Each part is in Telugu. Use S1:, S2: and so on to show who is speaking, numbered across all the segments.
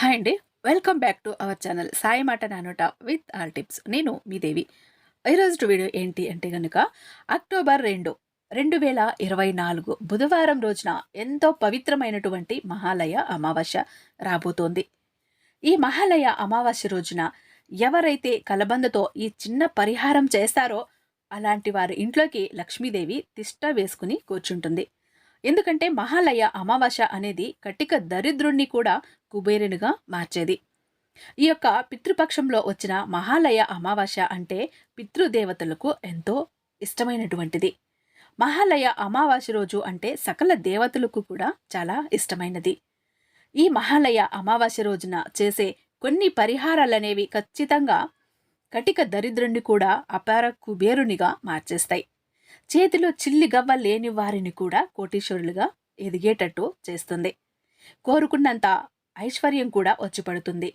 S1: హాయ్ అండి. Welcome back to our channel Sai మాట నానోట విత్ ఆల్ టిప్స్. నేను మీ దేవి. ఈరోజు వీడియో ఏంటి అంటే కనుక అక్టోబర్ రెండు రెండు వేల ఇరవై నాలుగు బుధవారం రోజున ఎంతో పవిత్రమైనటువంటి మహాలయ అమావాస్య రాబోతోంది. ఈ మహాలయ అమావాస్య రోజున ఎవరైతే కలబందతో ఈ చిన్న పరిహారం చేస్తారో అలాంటి వారి ఇంట్లోకి లక్ష్మీదేవి తిష్ట వేసుకుని కూర్చుంటుంది. ఎందుకంటే మహాలయ అమావాస్య అనేది కటిక దరిద్రుణ్ణి కూడా కుబేరునిగా మార్చేది. ఈ యొక్క పితృపక్షంలో వచ్చిన మహాలయ అమావాస్య అంటే పితృదేవతలకు ఎంతో ఇష్టమైనటువంటిది. మహాలయ అమావాస్య రోజు అంటే సకల దేవతలకు కూడా చాలా ఇష్టమైనది. ఈ మహాలయ అమావాస్య రోజున చేసే కొన్ని పరిహారాలనేవి ఖచ్చితంగా కటిక దరిద్రుణ్ణి కూడా అపార కుబేరునిగా మార్చేస్తాయి. చేతిలో చిల్లి గవ్వ లేని వారిని కూడా కోటీశ్వరులుగా ఎదిగేటట్టు చేస్తుంది. కోరుకున్నంత ఐశ్వర్యం కూడా వచ్చి పడుతుంది.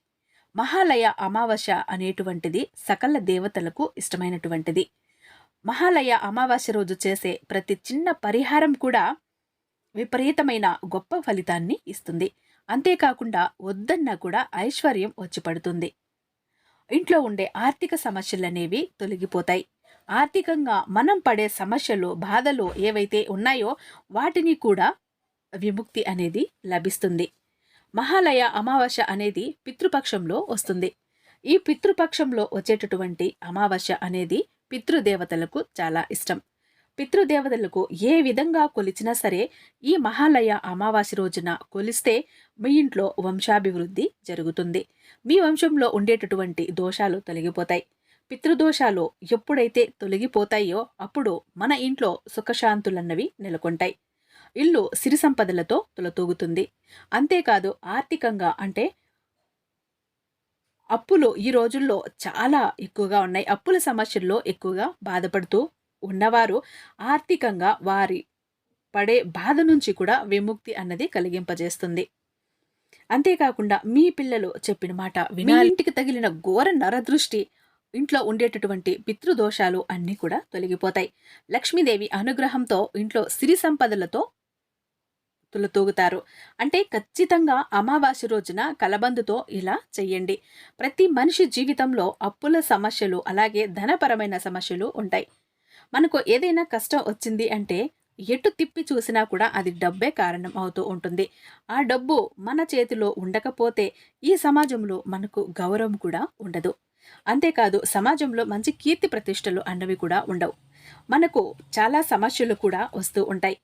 S1: మహాలయ అమావాస్య అనేటువంటిది సకల దేవతలకు ఇష్టమైనటువంటిది. మహాలయ అమావాస్య రోజు చేసే ప్రతి చిన్న పరిహారం కూడా విపరీతమైన గొప్ప ఫలితాన్ని ఇస్తుంది. అంతేకాకుండా వద్దన్నా కూడా ఐశ్వర్యం వచ్చి పడుతుంది. ఇంట్లో ఉండే ఆర్థిక సమస్యలనేవి తొలగిపోతాయి. ఆర్థికంగా మనం పడే సమస్యలు బాధలు ఏవైతే ఉన్నాయో వాటిని కూడా విముక్తి అనేది లభిస్తుంది. మహాలయ అమావాస్య అనేది పితృపక్షంలో వస్తుంది. ఈ పితృపక్షంలో వచ్చేటటువంటి అమావాస్య అనేది పితృదేవతలకు చాలా ఇష్టం. పితృదేవతలకు ఏ విధంగా కొలిచినా సరే ఈ మహాలయ అమావాస్య రోజున కొలిస్తే మీ ఇంట్లో వంశాభివృద్ధి జరుగుతుంది. మీ వంశంలో ఉండేటటువంటి దోషాలు తొలగిపోతాయి. పితృదోషాలు ఎప్పుడైతే తొలగిపోతాయో అప్పుడు మన ఇంట్లో సుఖశాంతులన్నవి నెలకొంటాయి. ఇల్లు సిరి సంపదలతో తులతూగుతుంది. అంతేకాదు ఆర్థికంగా అంటే అప్పులు ఈ రోజుల్లో చాలా ఎక్కువగా ఉన్నాయి. అప్పుల సమస్యల్లో ఎక్కువగా బాధపడుతూ ఉన్నవారు ఆర్థికంగా వారి పడే బాధ నుంచి కూడా విముక్తి అన్నది కలిగింపజేస్తుంది. అంతేకాకుండా మీ పిల్లలు చెప్పిన మాట వినాలింటికి తగిలిన ఘోర నరదృష్టి ఇంట్లో ఉండేటటువంటి పితృదోషాలు అన్నీ కూడా తొలగిపోతాయి. లక్ష్మీదేవి అనుగ్రహంతో ఇంట్లో సిరి సంపదలతో తులతూగుతారు అంటే ఖచ్చితంగా అమావాస్య రోజున కలబందుతో ఇలా చెయ్యండి. ప్రతి మనిషి జీవితంలో అప్పుల సమస్యలు అలాగే ధనపరమైన సమస్యలు ఉంటాయి. మనకు ఏదైనా కష్టం వచ్చింది అంటే ఎటు తిప్పి చూసినా కూడా అది డబ్బే కారణం అవుతూ ఉంటుంది. ఆ డబ్బు మన చేతిలో ఉండకపోతే ఈ సమాజంలో మనకు గౌరవం కూడా ఉండదు. అంతేకాదు సమాజంలో మంచి కీర్తి ప్రతిష్టలు అన్నవి కూడా ఉండవు. మనకు చాలా సమస్యలు కూడా వస్తూ ఉంటాయి.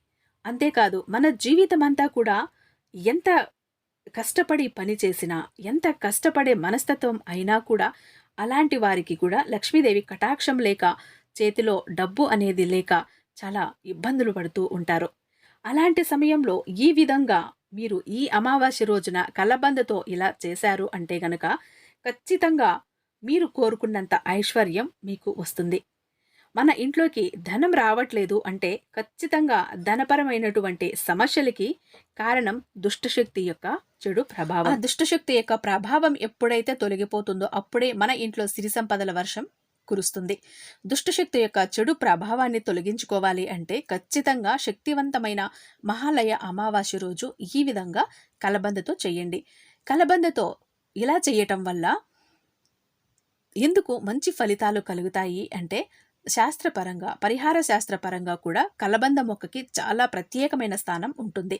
S1: అంతేకాదు మన జీవితం అంతా కూడా ఎంత కష్టపడి పని చేసినా ఎంత కష్టపడే మనస్తత్వం అయినా కూడా అలాంటి వారికి కూడా లక్ష్మీదేవి కటాక్షం లేక చేతిలో డబ్బు అనేది లేక చాలా ఇబ్బందులు పడుతూ ఉంటారు. అలాంటి సమయంలో ఈ విధంగా మీరు ఈ అమావాస్య రోజున కలబందతో ఇలా చేశారు అంటే గనక ఖచ్చితంగా మీరు కోరుకున్నంత ఐశ్వర్యం మీకు వస్తుంది. మన ఇంట్లోకి ధనం రావట్లేదు అంటే ఖచ్చితంగా ధనపరమైనటువంటి సమస్యలకి కారణం దుష్టశక్తి యొక్క చెడు ప్రభావం. దుష్టశక్తి యొక్క ప్రభావం ఎప్పుడైతే తొలగిపోతుందో అప్పుడే మన ఇంట్లో సిరి సంపదల వర్షం కురుస్తుంది. దుష్టశక్తి యొక్క చెడు ప్రభావాన్ని తొలగించుకోవాలి అంటే ఖచ్చితంగా శక్తివంతమైన మహాలయ అమావాస్య రోజు ఈ విధంగా కలబందతో చేయండి. కలబందతో ఇలా చేయటం వల్ల ఎందుకు మంచి ఫలితాలు కలుగుతాయి అంటే శాస్త్రపరంగా పరిహార శాస్త్రపరంగా కూడా కలబంద మొక్కకి చాలా ప్రత్యేకమైన స్థానం ఉంటుంది.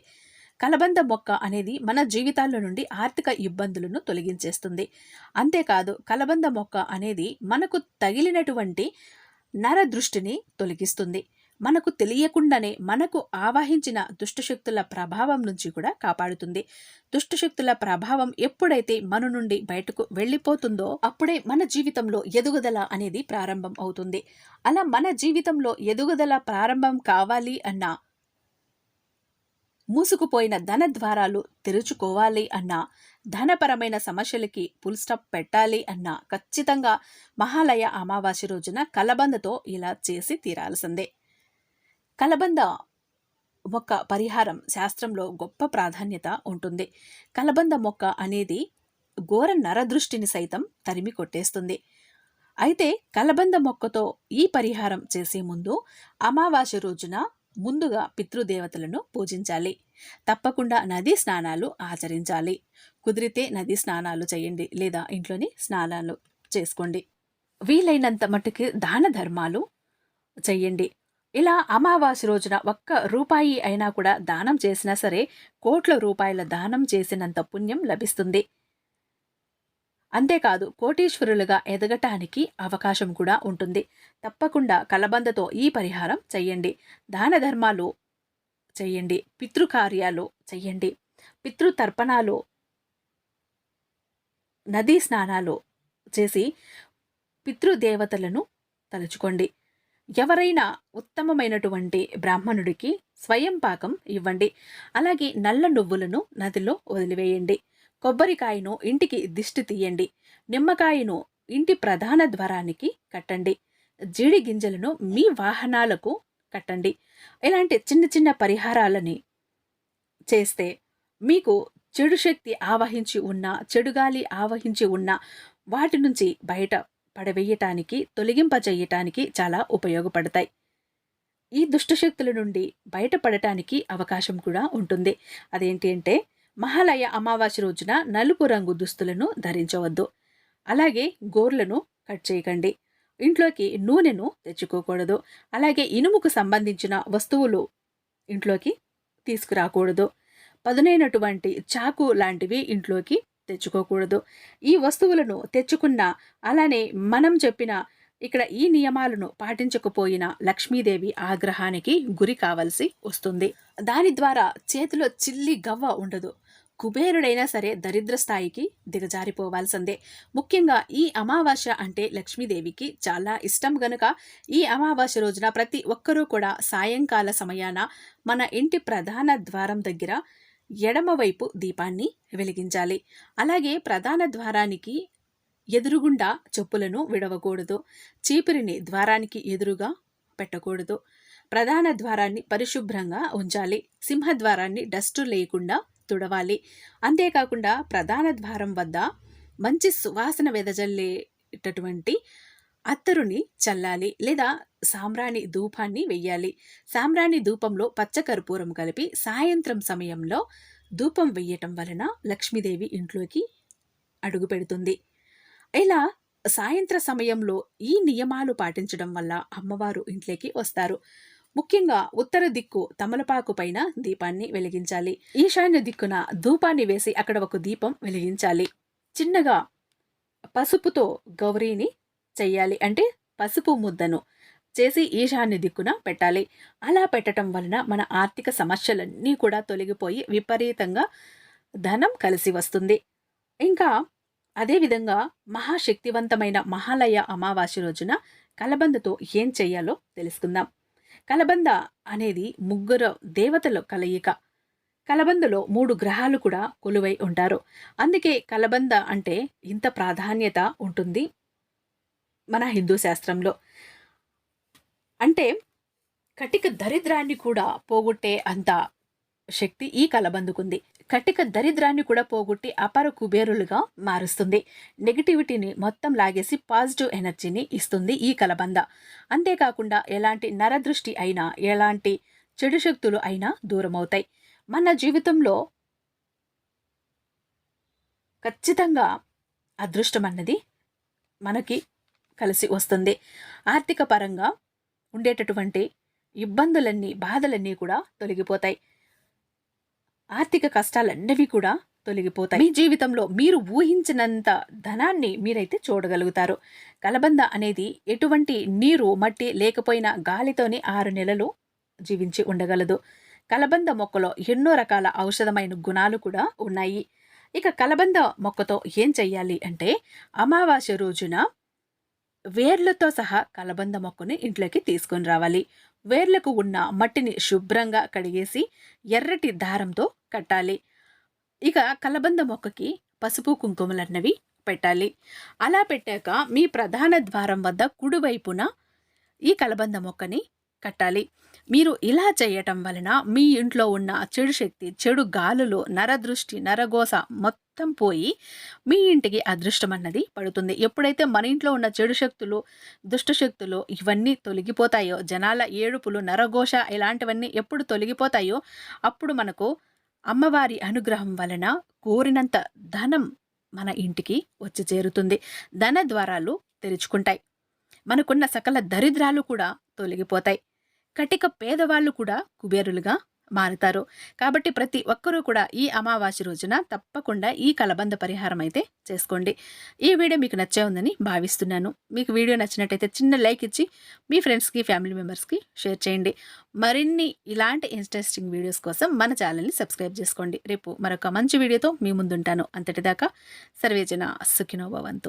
S1: కలబంద మొక్క అనేది మన జీవితాల్లో నుండి ఆర్థిక ఇబ్బందులను తొలగించేస్తుంది. అంతేకాదు కలబంద మొక్క అనేది మనకు తగిలినటువంటి నర దృష్టిని తొలగిస్తుంది. మనకు తెలియకుండానే మనకు ఆవాహించిన దుష్టశక్తుల ప్రభావం నుంచి కూడా కాపాడుతుంది. దుష్టశక్తుల ప్రభావం ఎప్పుడైతే మన నుండి బయటకు వెళ్ళిపోతుందో అప్పుడే మన జీవితంలో ఎదుగుదల అనేది ప్రారంభం అవుతుంది. అలా మన జీవితంలో ఎదుగుదల ప్రారంభం కావాలి అన్నా మూసుకుపోయిన ధన ద్వారాలు తెరుచుకోవాలి అన్నా ధనపరమైన సమస్యలకి ఫుల్ స్టాప్ పెట్టాలి అన్నా ఖచ్చితంగా మహాలయ అమావాస్య రోజున కలబందతో ఇలా చేసి తీరాల్సిందే. కలబంద మొక్క పరిహారం శాస్త్రంలో గొప్ప ప్రాధాన్యత ఉంటుంది. కలబంద మొక్క అనేది ఘోర నరదృష్టిని సైతం తరిమి కొట్టేస్తుంది. అయితే కలబంద మొక్కతో ఈ పరిహారం చేసే ముందు అమావాస్య రోజున ముందుగా పితృదేవతలను పూజించాలి. తప్పకుండా నదీ స్నానాలు ఆచరించాలి. కుదిరితే నది స్నానాలు చేయండి లేదా ఇంట్లోని స్నానాలు చేసుకోండి. వీలైనంత మట్టుకు దాన ధర్మాలు చెయ్యండి ఇలా అమావాస్య రోజున ఒక్క రూపాయి అయినా కూడా దానం చేసినా సరే కోట్ల రూపాయల దానం చేసినంత పుణ్యం లభిస్తుంది. అంతేకాదు కోటీశ్వరులుగా ఎదగటానికి అవకాశం కూడా ఉంటుంది. తప్పకుండా కలబందతో ఈ పరిహారం చెయ్యండి. దాన ధర్మాలు చెయ్యండి. పితృకార్యాలు చెయ్యండి. పితృతర్పణాలు నదీ స్నానాలు చేసి పితృదేవతలను తలుచుకోండి. ఎవరైనా ఉత్తమమైనటువంటి బ్రాహ్మణుడికి స్వయం పాకం ఇవ్వండి. అలాగే నల్ల నువ్వులను నదిలో వదిలివేయండి. కొబ్బరికాయను ఇంటికి దిష్టి తీయండి. నిమ్మకాయను ఇంటి ప్రధాన ద్వారానికి కట్టండి. జీడి గింజలను మీ వాహనాలకు కట్టండి. ఇలాంటి చిన్న చిన్న పరిహారాలని చేస్తే మీకు చెడు శక్తి ఆవహించి ఉన్న చెడుగాలి ఆవహించి ఉన్న వాటి నుంచి బయట పడవేయటానికి తొలగింపజేయటానికి చాలా ఉపయోగపడతాయి. ఈ దుష్టశక్తుల నుండి బయటపడటానికి అవకాశం కూడా ఉంటుంది. అదేంటి అంటే మహాలయ అమావాస్య రోజున నలుపు రంగు దుస్తులను ధరించవద్దు. అలాగే గోర్లను కట్ చేయకండి. ఇంట్లోకి నూనెను తెచ్చుకోకూడదు. అలాగే ఇనుముకు సంబంధించిన వస్తువులు ఇంట్లోకి తీసుకురాకూడదు. పదునైనటువంటి చాకు లాంటివి ఇంట్లోకి తెచ్చుకోకూడదు. ఈ వస్తువులను తెచ్చుకున్న అలానే మనం చెప్పిన ఇక్కడ ఈ నియమాలను పాటించకపోయినా లక్ష్మీదేవి ఆగ్రహానికి గురి కావలసి వస్తుంది. దాని ద్వారా చేతిలో చిల్లి గవ్వ ఉండదు. కుబేరుడైనా సరే దరిద్ర స్థాయికి దిగజారిపోవాల్సిందే. ముఖ్యంగా ఈ అమావాస్య అంటే లక్ష్మీదేవికి చాలా ఇష్టం గనుక ఈ అమావాస్య రోజున ప్రతి ఒక్కరూ కూడా సాయంకాల సమయాన మన ఇంటి ప్రధాన ద్వారం దగ్గర ఎడమవైపు దీపాన్ని వెలిగించాలి. అలాగే ప్రధాన ద్వారానికి ఎదురుగుండా చెప్పులను విడవకూడదు. చీపిరిని ద్వారానికి ఎదురుగా పెట్టకూడదు. ప్రధాన ద్వారాన్ని పరిశుభ్రంగా ఉంచాలి. సింహద్వారాన్ని డస్ట్ లేకుండా తుడవాలి. అంతేకాకుండా ప్రధాన ద్వారం వద్ద మంచి సువాసన వెదజల్లేటటువంటి అత్తరుని చల్లాలి లేదా సాంబ్రాణి ధూపాన్ని వెయ్యాలి. సాంబ్రాణి ధూపంలో పచ్చకర్పూరం కలిపి సాయంత్రం సమయంలో ధూపం వెయ్యటం వలన లక్ష్మీదేవి ఇంట్లోకి అడుగు పెడుతుంది. ఇలా సాయంత్ర సమయంలో ఈ నియమాలు పాటించడం వల్ల అమ్మవారు ఇంట్లోకి వస్తారు. ముఖ్యంగా ఉత్తర దిక్కు తమలపాకు పైన దీపాన్ని వెలిగించాలి. ఈశాన్య దిక్కున ధూపాన్ని వేసి అక్కడ ఒక దీపం వెలిగించాలి. చిన్నగా పసుపుతో గౌరీని చెయ్యాలి అంటే పసుపు ముద్దను చేసి ఈశాన్య దిక్కున పెట్టాలి. అలా పెట్టడం వలన మన ఆర్థిక సమస్యలన్నీ కూడా తొలగిపోయి విపరీతంగా ధనం కలిసి వస్తుంది. ఇంకా అదేవిధంగా మహాశక్తివంతమైన మహాలయ అమావాస్య రోజున కలబందతో ఏం చేయాలో తెలుసుకుందాం. కలబంద అనేది ముగ్గురు దేవతల కలయిక. కలబందలో మూడు గ్రహాలు కూడా కొలువై ఉంటారు. అందుకే కలబంద అంటే ఇంత ప్రాధాన్యత ఉంటుంది. మన హిందూ శాస్త్రంలో. అంటే కటిక దరిద్రాన్ని కూడా పోగొట్టే అంత శక్తి ఈ కలబందుకుంది. కటిక దరిద్రాన్ని కూడా పోగొట్టి అపర కుబేరులుగా మారుస్తుంది. నెగిటివిటీని మొత్తం లాగేసి పాజిటివ్ ఎనర్జీని ఇస్తుంది ఈ కలబంద. అంతేకాకుండా ఎలాంటి నరదృష్టి అయినా ఎలాంటి చెడు శక్తులు అయినా దూరమవుతాయి. మన జీవితంలో ఖచ్చితంగా అదృష్టం అన్నది మనకి కలిసి వస్తుంది. ఆర్థిక పరంగా ఉండేటటువంటి ఇబ్బందులన్నీ బాధలన్నీ కూడా తొలగిపోతాయి. ఆర్థిక కష్టాలన్నవి కూడా తొలగిపోతాయి. మీ జీవితంలో మీరు ఊహించినంత ధనాన్ని మీరైతే చూడగలుగుతారు. కలబంద అనేది ఎటువంటి నీరు మట్టి లేకపోయినా గాలితోనే ఆరు నెలలు జీవించి ఉండగలదు. కలబంద మొక్కలో ఎన్నో రకాల ఔషధమైన గుణాలు కూడా ఉన్నాయి. ఇక కలబంద మొక్కతో ఏం చెయ్యాలి అంటే అమావాస్య రోజున వేర్లతో సహా కలబంద మొక్కని ఇంట్లోకి తీసుకొని రావాలి. వేర్లకు ఉన్న మట్టిని శుభ్రంగా కడిగేసి ఎర్రటి దారంతో కట్టాలి. ఇక కలబంద మొక్కకి పసుపు కుంకుమలన్నవి పెట్టాలి. అలా పెట్టాక మీ ప్రధాన ద్వారం వద్ద కుడివైపున ఈ కలబంద మొక్కని కట్టాలి. మీరు ఇలా చేయటం వలన మీ ఇంట్లో ఉన్న చెడు శక్తి చెడు గాలులు నరదృష్టి నరగోస మొత్తం మొత్తం పోయి మీ ఇంటికి అదృష్టం అన్నది పడుతుంది. ఎప్పుడైతే మన ఇంట్లో ఉన్న చెడు శక్తులు దుష్టశక్తులు ఇవన్నీ తొలగిపోతాయో జనాల ఏడుపులు నరఘోష ఇలాంటివన్నీ ఎప్పుడు తొలగిపోతాయో అప్పుడు మనకు అమ్మవారి అనుగ్రహం వలన కోరినంత ధనం మన ఇంటికి వచ్చి చేరుతుంది. ధన ద్వారాలు తెరుచుకుంటాయి. మనకున్న సకల దరిద్రాలు కూడా తొలగిపోతాయి. కటిక పేదవాళ్ళు కూడా కుబేరులుగా మారుతారు. కాబట్టి ప్రతి ఒక్కరూ కూడా ఈ అమావాస్య రోజున తప్పకుండా ఈ కలబంద పరిహారం అయితే చేసుకోండి. ఈ వీడియో మీకు నచ్చే ఉందని భావిస్తున్నాను. మీకు వీడియో నచ్చినట్టయితే చిన్న లైక్ ఇచ్చి మీ ఫ్రెండ్స్కి ఫ్యామిలీ మెంబర్స్కి షేర్ చేయండి. మరిన్ని ఇలాంటి ఇంట్రెస్టింగ్ వీడియోస్ కోసం మన ఛానల్ని సబ్స్క్రైబ్ చేసుకోండి. రేపు మరొక మంచి వీడియోతో మీ ముందుంటాను. అంతటిదాకా సర్వేజన సుఖినోభవంతు